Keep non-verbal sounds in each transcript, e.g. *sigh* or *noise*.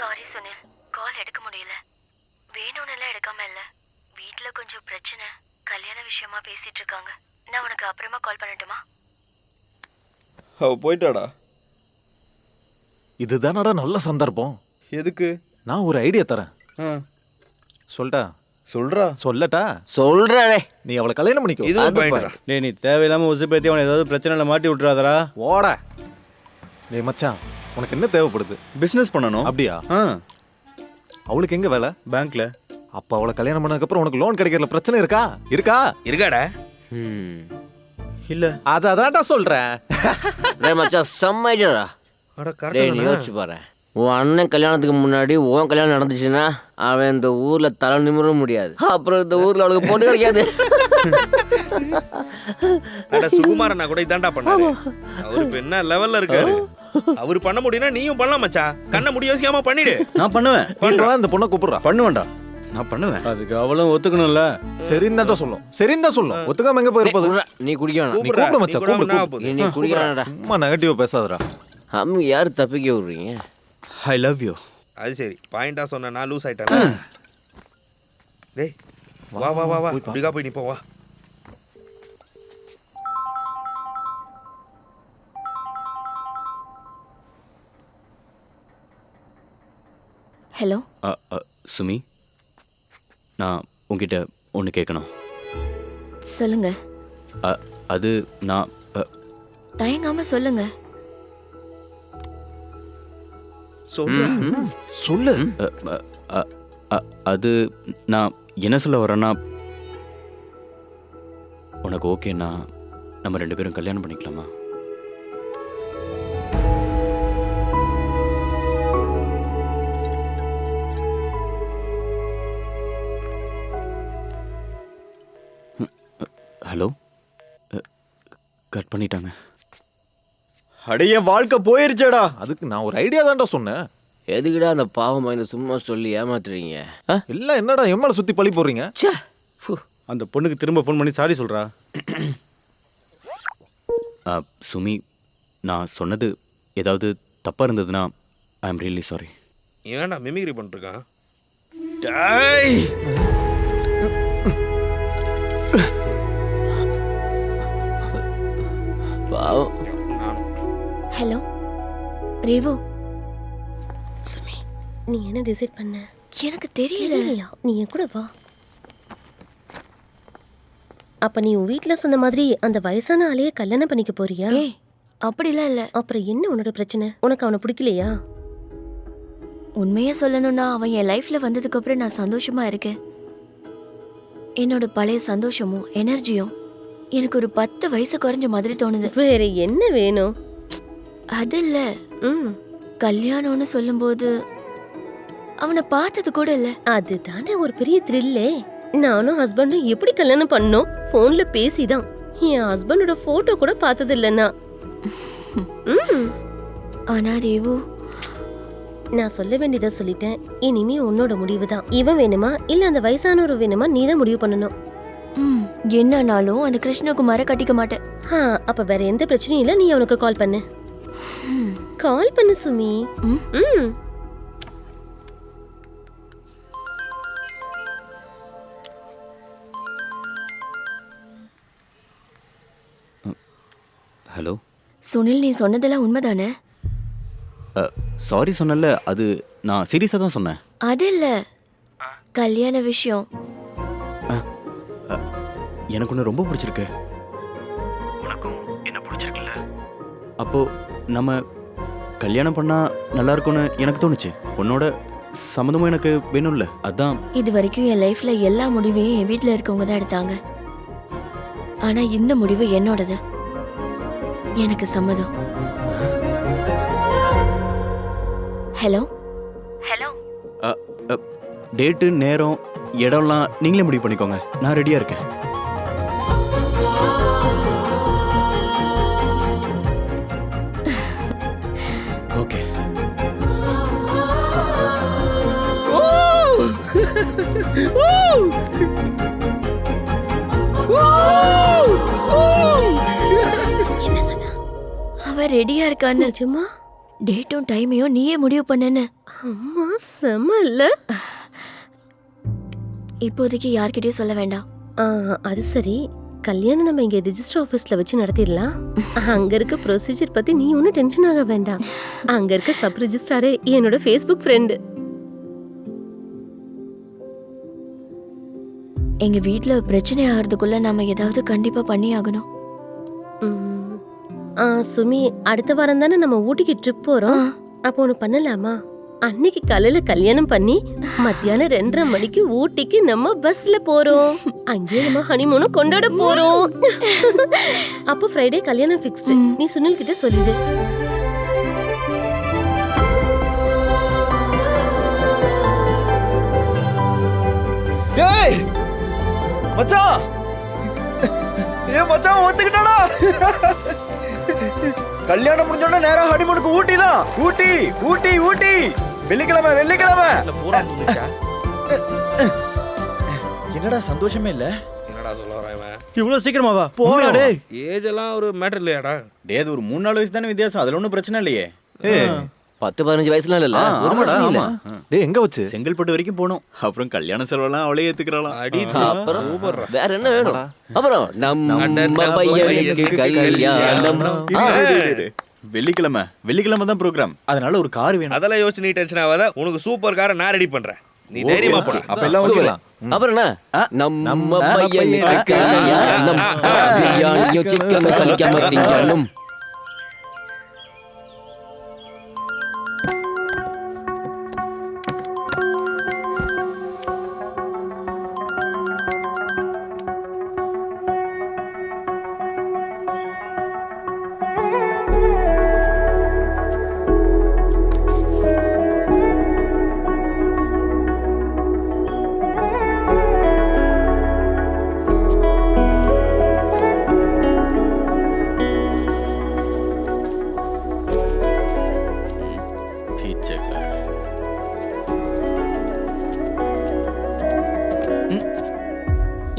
Sorry Sunil கால் எடுக்க முடியல. வேணும்னு எல்லாம் எடுக்காம இல்ல. வீட்ல கொஞ்சம் பிரச்சனை. கல்யாண விஷயமா பேசிட்டு இருக்காங்க நான் உனக்கு அப்புறமா கால் பண்ணட்டுமா? அவ போயிட்டாடா. இதுதானடா நல்ல சந்தர்ப்பம். எதுக்கு? நான் ஒரு ஐடியா தரேன். ஆ. சொல்லிட்டா சொல்றா. சொல்லட்டா? சொல்றே நீ அவளை கல்யாணம் பண்ணிக்கோ. டேய் நீ தேவையில்லாம உசு பேத்தி அவனை ஏதாவது பிரச்சனைல மாட்டி விட்டுறாதடா. ஓட டேய் மச்சான். உனக்கு என்ன தேவைப்படுது? பிசினஸ் பண்ணணும். அப்படியா? ஆ. அவளுக்கு எங்க வேலை? பேங்க்ல அப்ப அவளை கல்யாணம் பண்ணதுக்கு அப்புறம் உனக்கு லோன் கிடைக்கிறதுல பிரச்சனை இருக்கா? இருக்கா? இருக்காடா. இல்ல. அத அதான்டா சொல்றேன். டேய் மச்சான் செம்ம ஐடியாடா அட டேய் நீ யோசிச்சு பாரு. உன் அண்ணன் கல்யாணத்துக்கு முன்னாடி உன் கல்யாணம் நடந்துச்சுன்னா அவன் இந்த ஊர்ல தலை நிமிர முடியாது. அப்புறம் இந்த ஊர்ல அவளுக்கு பொண்ணு கிடைக்காது. *laughs* அட சுகுமாரண்ணா கூட இதான்டா பண்ணாரு. அவரு இப்ப என்ன லெவல்ல இருக்காரு? அவர் பண்ண முடியும்னா நீயும் பண்ணலாம் மச்சான் கண்ணை முடி யோசிக்காம பண்ணிடு. நான் பண்ணுவேன். நீ வா, இந்த பொண்ணை கூப்பிடுறா. பண்ணுவேன்டா. நான் பண்ணுவேன். அதுக்கு அவளும் ஒத்துக்கணும்ல. சரின்னு தான் சொல்லும். சரின்னு தான் சொல்லும் ஒத்துக்காம எங்க போயிருப்பது நீ குடிக்க வேணாம். நீ கூப்பிடு மச்சான். கூப்பிடு நீ குடிக்க வேணாம்டா சும்மா நெகட்டிவா பேசாதடா. அம்மு யார் தப்பிக்க விடுறீங்க? ஐ லவ் யூ அது சரி. பாயிண்டா சொன்ன நான் லூஸ் ஆயிட்டேன் டேய் வா வா வா வா. இப்படிக்கா போய் நிப்போம் வா. ஹலோ? சுமி நான் உங்ககிட்ட ஒன்று கேட்கணும் சொல்லுங்க. அ, அது நான் அ, தயங்காம சொல்லுங்க. சொல்லு. அது நான் என்ன சொல்ல வரேன்னா உனக்கு ஓகேன்னா நம்ம ரெண்டு பேரும் கல்யாணம் பண்ணிக்கலாமா? ஹலோ? கட் பண்ணிட்டாங்க. அடைய வாழ்க்கை போயிருச்சேடா. அதுக்கு நான் ஒரு ஐடியா தான்டா சொன்னேன். எதுக்குடா அந்த பாவம் மைந்த சும்மா சொல்லி ஏமாத்துறீங்க? ஆ? இல்ல என்னடா எம்மால சுத்தி பழி போடுறீங்க. அந்த பொண்ணுக்கு திரும்ப ஃபோன் பண்ணி சாரி சொல்றா. அ, சுமி நான் சொன்னது ஏதாவது தப்பாக இருந்ததுன்னா ஐ எம் ரியலி சாரி ஏன்டா மிமிக்ரி பண்ணிருக்கான் பாவம் ஹலோ ரேவு. சுமி. நீ என்ன டிசைட் பண்ண? எனக்கு தெரியல. தெரியலையா? நீ என் கூட வா. அப்ப நீ உன் வீட்ல சொன்ன மாதிரி அந்த வயசான ஆளையே கல்யாணம் பண்ணிக்க போறியா? ஏய் அப்படிலாம் இல்ல. அப்புறம் என்ன உன்னோட பிரச்சனை? உனக்கு அவனை பிடிக்கலையா? உண்மையா சொல்லணும்னா அவன் என் லைஃப்ல வந்ததுக்கு அப்புறம் நான் சந்தோஷமா இருக்கேன். என்னோட பழைய சந்தோஷமும் எனர்ஜியும் எனக்கு ஒரு பத்து வயசு குறைஞ்ச மாதிரி தோணுது. வேற என்ன வேணும்? அது இல்ல. ம். கல்யாணம்னு சொல்லும்போது அவனை பார்த்தது கூட இல்ல. அதுதானே ஒரு பெரிய த்ரில்லே நானும் ஹஸ்பண்டும் எப்படி கல்யாணம் பண்ணோம்? ஃபோன்ல பேசிதான். என் ஹஸ்பண்டோட போட்டோ கூட பார்த்தது இல்லைன்னா ம். ஆனா ரேவு. நான் சொல்ல வேண்டியதை சொல்லிட்டேன். இனிமே உன்னோட முடிவு தான் இவன் வேணுமா? இல்ல அந்த வயசானவர் வேணுமா? நீ தான் முடிவு பண்ணணும். ம், என்னன்னாலும் அந்த கிருஷ்ணகுமாரை கட்டிக்க மாட்டேன். ஆ அப்ப வேற எந்த பிரச்சனையும் இல்ல. நீ அவனுக்கு கால் பண்ணு. கால் பண்ணு சுமி. ம். ம். ஹலோ சுனில் நீ சொன்னதெல்லாம் உண்மைதானே? சாரி சொன்னல அது நான் சீரியஸாக தான் சொன்னேன். அது இல்ல. கல்யாண விஷயம். எனக்கு ஒன்று ரொம்ப பிடிச்சிருக்கு. உனக்கும் என்ன பிடிச்சிருக்குல்ல? அப்போ நம்ம கல்யாணம் பண்ணா நல்லா இருக்கும்னு எனக்கு தோணுச்சு. உன்னோட சம்மந்தமும் எனக்கு வேணும்ல அதான். இது வரைக்கும் என் லைஃப்ல எல்லா முடிவையும் என் வீட்ல இருக்கவங்க தான் எடுத்தாங்க. ஆனா இந்த முடிவு என்னோடது. எனக்கு சம்மதம். ஹலோ ஹலோ டேட்டு நேரம் இடம்லாம் நீங்களே முடிவு பண்ணிக்கோங்க. நான் ரெடியாக இருக்கேன். அவ ரெடியா இருக்கான்னு. நிஜமா? டேட்டும் டைமையும் நீயே முடிவு பண்ணுன்னு. அம்மா செம இல்ல இப்போதைக்கு யார்கிட்டயும் சொல்ல வேண்டாம். அது சரி. கல்யாணம் நம்ம இங்க ரெஜிஸ்டர் ஆபீஸ்ல வச்சு நடத்திடலாம். அங்க இருக்க ப்ரொசீஜர் பத்தி நீ ஒன்றும் டென்ஷன் ஆக வேண்டாம். அங்க இருக்க சப் ரெஜிஸ்ட்ராரே என்னோட ஃபேஸ்புக் ஃப்ரெண்டு எங்க வீட்ல பிரச்சனை ஆகிறதுக்குள்ள நாம ஏதாவது கண்டிப்பா பண்ணி ஆகணும் சுமி அடுத்த வாரம் தானே நம்ம ஊட்டிக்கு ட்ரிப் போறோம். அப்போ ஒன்று பண்ணலாமா? அன்னைக்கு காலையில கல்யாணம் பண்ணி மத்தியானம் ரெண்டரை மணிக்கு ஊட்டிக்கு நம்ம பஸ்ல போறோம். அங்கேயே நம்ம ஹனிமூனும் கொண்டாட போறோம். அப்போ ஃப்ரைடே கல்யாணம் ஃபிக்ஸ்டு நீ சுனில் கிட்ட சொல்லிடு. டேய்! மச்சான்! ஏ மச்சான் ஒத்துக்கிட்டாடா. கல்யாணம் முடிஞ்சோடனே நேரா ஹனிமூனுக்கு ஊட்டி தான். ஊட்டி ஊட்டி ஊட்டி. வெள்ளிக்கிழமை வெள்ளிக்கிழமை. என்னடா சந்தோஷமே இல்ல? என்னடா சொல்ல வரான் இவன்? இவ்வளவு சீக்கிரமாவா போடா டேய் ஏஜ் எல்லாம் ஒரு மேட்டர் இல்லையாடா? டே அது ஒரு மூணு நாலு வயசு தானே வித்தியாசம். அதுல ஒன்றும் பிரச்சனை இல்லையே. பத்து பதினஞ்சு வயசுலாம் இல்ல ஒரு பிரச்சனையும் இல்ல. ஆமா. டேய் எங்க வச்சு செங்கல்பட்டு வரைக்கும் போனோம். அப்புறம் கல்யாண செலவெல்லாம் அவளே ஏத்துக்கிறாளாம். அடி அப்புறம் வேற என்ன வேணும்? அப்புறம் நம்ம பையனுக்கு கல்யாணம். வெள்ளிக்கிழமை. வெள்ளிக்கிழமை தான் ப்ரோக்ராம் அதனால ஒரு கார் வேணும். அதெல்லாம் யோசிச்சு நீ டென்ஷன் ஆகாத. உனக்கு சூப்பர் காரை நான் ரெடி பண்றேன். நீ தைரியமா போடா. அப்ப எல்லாம். ஓகேலாம் அப்புறம் என்ன? நம்ம நம்ம பையனுக்கு கல்யாணம். பிரியாணியும் சலிக்காம திங்கணும்.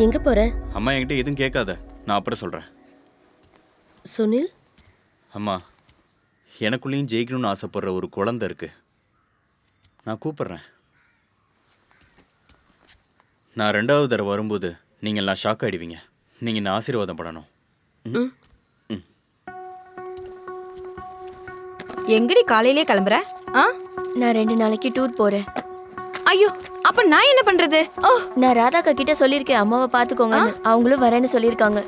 எங்க போற? அம்மா என்கிட்ட எதுவும் கேட்காத. நான் அப்புறம் சொல்றேன். சுனில்? அம்மா எனக்குள்ளேயும் ஜெயிக்கணும்னு ஆசைப்படுற ஒரு குழந்தை இருக்கு. நான் கூப்பிடுறேன். நான் ரெண்டாவது தடவை வரும்போது நீங்கள் எல்லாம் ஷாக் ஆயிடுவீங்க. நீங்கள் என்ன ஆசீர்வாதம் பண்ணணும். எங்கடி காலையிலே கிளம்புற? ஆ? நான் ரெண்டு நாளைக்கு டூர் போறேன். ஐயோ அப்ப நான் என்ன பண்றது? ஓ. நான் ராதாக்கா கிட்ட சொல்லியிருக்கேன் அம்மாவை பாத்துக்கோங்கன்னு அவங்களும் வரேன்னு சொல்லியிருக்காங்க.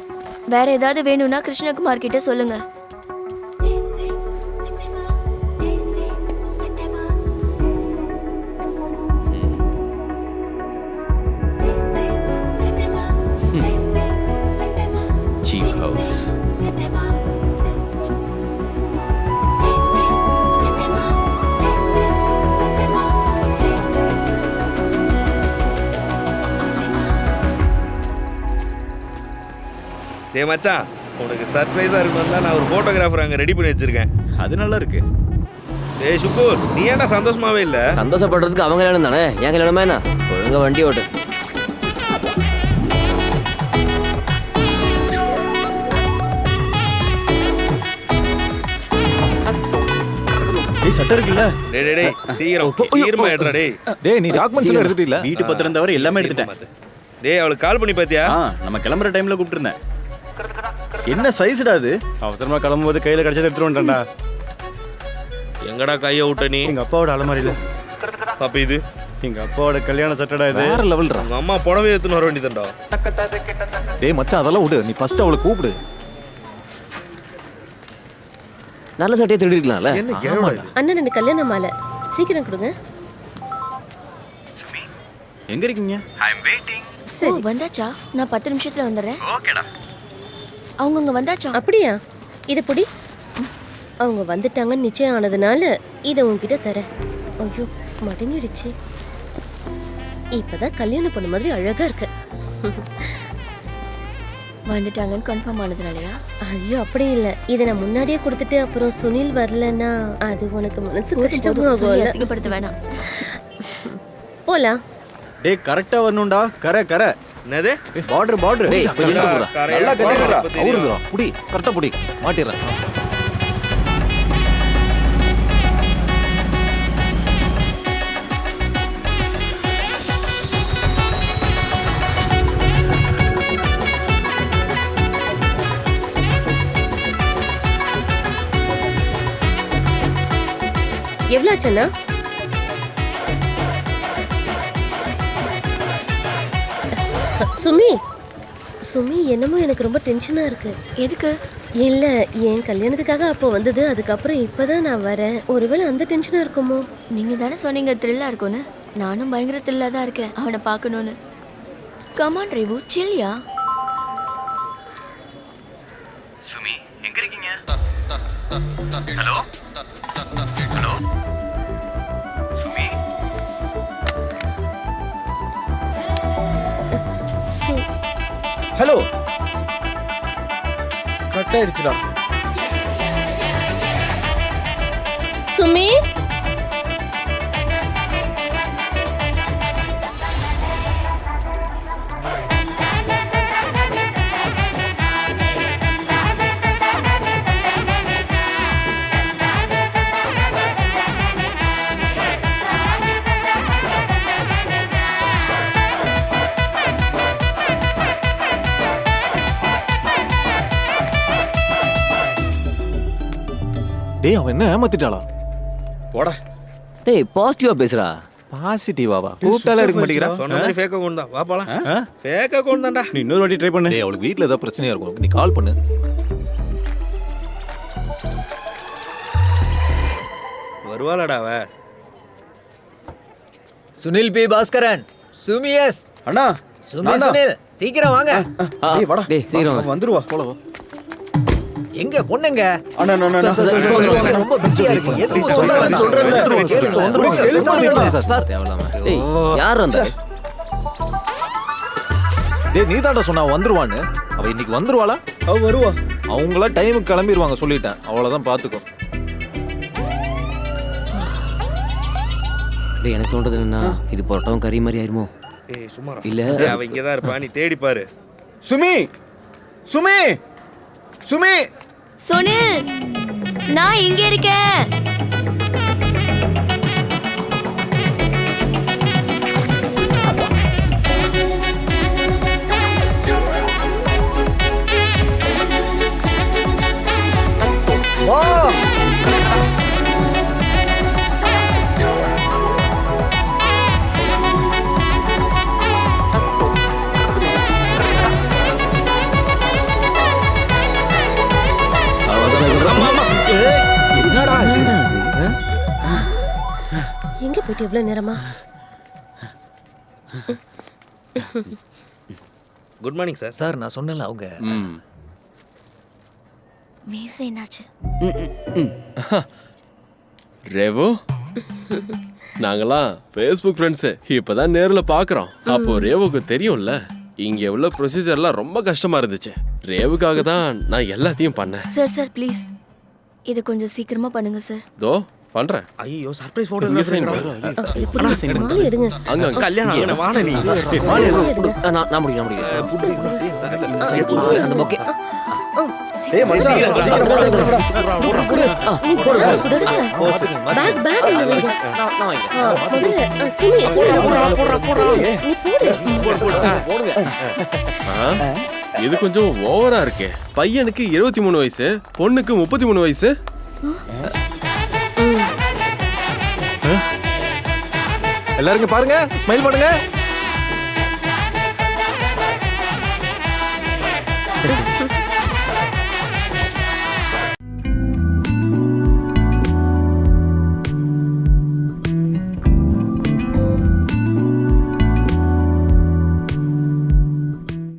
வேற ஏதாவது வேணும்னா கிருஷ்ணகுமார் கிட்ட சொல்லுங்க. டேய் மச்சான் உனக்கு சர்ப்ரைஸா இருக்கணும் தான் நான் ஒரு போட்டோகிராஃபர் அங்க ரெடி பண்ணி வச்சிருக்கேன். அது நல்லா இருக்கு. டேய் சுக்கூர் நீ ஏன்டா சந்தோஷமாவே இல்ல? சந்தோஷப்படுறதுக்கு அவங்க கல்யாணம் தானே? என் கல்யாணமா என்ன? ஒழுங்கா வண்டி ஓட்டு. சட்டம் இருக்குல்ல? டேய் டேய் டேய் சீக்கிரம் சீக்கிரமா எடுறா டேய் டேய் நீ டாக்குமெண்ட்ஸ் எல்லாம் எடுத்துட்டீல வீட்டு பத்திரம் தவிர எல்லாமே எடுத்துட்டேன். டேய் அவளுக்கு கால் பண்ணி பாத்தியா நம்ம கிளம்புற டைம்ல கூப்பிட்டுருந்தேன். என்ன சைஸ்டா அது? அவசரமா கிளம்பும்போது கையில கிடைச்சதை எடுத்துட்டு வந்துட்டேன்டா. எங்கடா கைய விட்ட நீ? எங்க அப்பாவோட அலமாரியில. அப்ப இது? எங்க அப்பாவோட கல்யாண சட்டடா இது. வேற லெவல்ரா உங்க அம்மா புடவை எடுத்துன்னு வர வேண்டியதுண்டா டேய் மச்சான் அதெல்லாம் விடு. நீ ஃபர்ஸ்ட் அவளை கூப்பிடு. நல்ல சட்டையை திருடி இருக்கலாம்ல என்ன? அண்ணன் ரெண்டு கல்யாண மாலை சீக்கிரம் கொடுங்க. எங்க இருக்கீங்க? சரி. வந்தாச்சா? நான் பத்து நிமிஷத்துல வந்துடுறேன். அவங்க அங்க வந்தாச்சா? அப்படியா? இத புடி. அவங்க வந்துட்டாங்கன்னு நிச்சயம் ஆனதுனால இதை உன்கிட்ட தரேன். ஐயோ மடங்கிடுச்சு. இப்பதான் கல்யாணம் பண்ண மாதிரி அழகா இருக்க. வந்துட்டாங்கன்னு கன்ஃபார்ம் ஆனதுனாலயா? ஐயோ அப்படி இல்ல. இதை நான் முன்னாடியே கொடுத்துட்டு அப்புறம் சுனில் வரலன்னா அது உனக்கு மனசு அசிங்கப்படுத்த வேணாம். போலாம். டேய் கரெக்டா வரணும்டா. கரை கரை. என்னது? பார்டர் பார்டர் டேய் கொஞ்சம் நல்லா கட்டுடா அவருதுடா புடி கரெக்ட்டா புடி. மாட்டிறேன் எவ்வளோ ஆச்சுண்ணா சுமி சுமி என்னமோ எனக்கு ரொம்ப டென்ஷனா இருக்கு. எதுக்கு? இல்ல என் கல்யாணத்துக்காக அப்போ வந்தது அதுக்கப்புறம் இப்பதான் நான் வரேன். ஒருவேளை அந்த டென்ஷனா இருக்குமோ? நீங்க தானே சொன்னீங்க த்ரில்லா இருக்கும்னு. நானும் பயங்கர த்ரில்லா தான் இருக்கேன் அவனை பார்க்கணும்னு. கமான் ரேவு சில்யா சு- ஹலோ. கட் ஆயிடுச்சுடா சுமி? டேய் அவன் என்ன ஏமாத்திட்டாளா? போடா. டேய் பாசிட்டிவா பேசுறா பாசிட்டிவாவா கூப்பிட்டாலே எடுக்க மாட்டேங்கிறா. சொன்ன மாதிரி ஃபேக் அக்கௌண்ட் தான். வா போலாம். ஃபேக் அக்கௌண்ட் தான்டா. நீ இன்னொரு வாட்டி ட்ரை பண்ணு. டேய் அவளுக்கு வீட்ல ஏதாவது பிரச்சனையா இருக்கும் நீ கால் பண்ணு. வருவாளடா அவ. சுனில் பி. பாஸ்கரன். சுமி எஸ். அண்ணா சுமி சுனில் சீக்கிரம் வாங்க. டேய் வாடா. டேய் சீக்கிரம் வா. வந்துருவா. போல எங்க பொண்ணுங்க ரொம்ப பிஸியா இருக்கு எதுவும் சொல்ல வேண்டாம் சொல்றேன் கேளுங்க சார் சார் தேவையில்லாம டேய் யார் வந்தா டேய் நீ தான்டா சொன்னா வந்துருவான்னு அவ இன்னைக்கு வந்துருவாளா அவ வருவா அவங்களா டைமுக்கு கிளம்பிடுவாங்க சொல்லிட்டேன் அவ்வளவுதான் பாத்துக்கோ டேய் எனக்கு தோன்றது என்னன்னா இது புரோட்டாவும் கறி மாதிரி ஆயிருமோ ஏய் சும்மா இல்ல. அவ இங்க தான் இருப்பா நீ தேடி பாரு சுமி சுமி சுமி சுனில் நான் இங்கே இருக்கேன். எங்க போயிட்டு எவ்வளவு நேரமா? குட் மார்னிங் சார் சார் நான் சொன்னேன்ல அவங்க. மீசை என்னாச்சு? ரேவு? நாங்களாம் ஃபேஸ்புக் ஃப்ரெண்ட்ஸு இப்போதான் நேரில் பார்க்குறோம் அப்போ ரேவுக்கு தெரியும்ல இங்கே உள்ள ப்ரொசீஜர்லாம் ரொம்ப கஷ்டமா இருந்துச்சு. ரேவுக்காக தான் நான் எல்லாத்தையும் பண்ணேன். சார் சார் ப்ளீஸ் இதை கொஞ்சம் சீக்கிரமா பண்ணுங்க சார் தோ பண்றேன். ஐயோ சர்ப்ரைஸ் இங்க போட்டு பண்ணு. எடுங்க. அங்க அங்க. கல்யாணம் நீ. எடுங்க. ஆ, நான் நான் அந்த ஏய் மச்சான் பேக் பேக் நீ போடு. போடுங்க. இது கொஞ்சம் ஓவரா இருக்கே. பையனுக்கு இருபத்தி மூணு வயசு பொண்ணுக்கு முப்பத்தி மூணு வயசு. எல்லாரும் பாருங்க ஸ்மைல் பண்ணுங்க.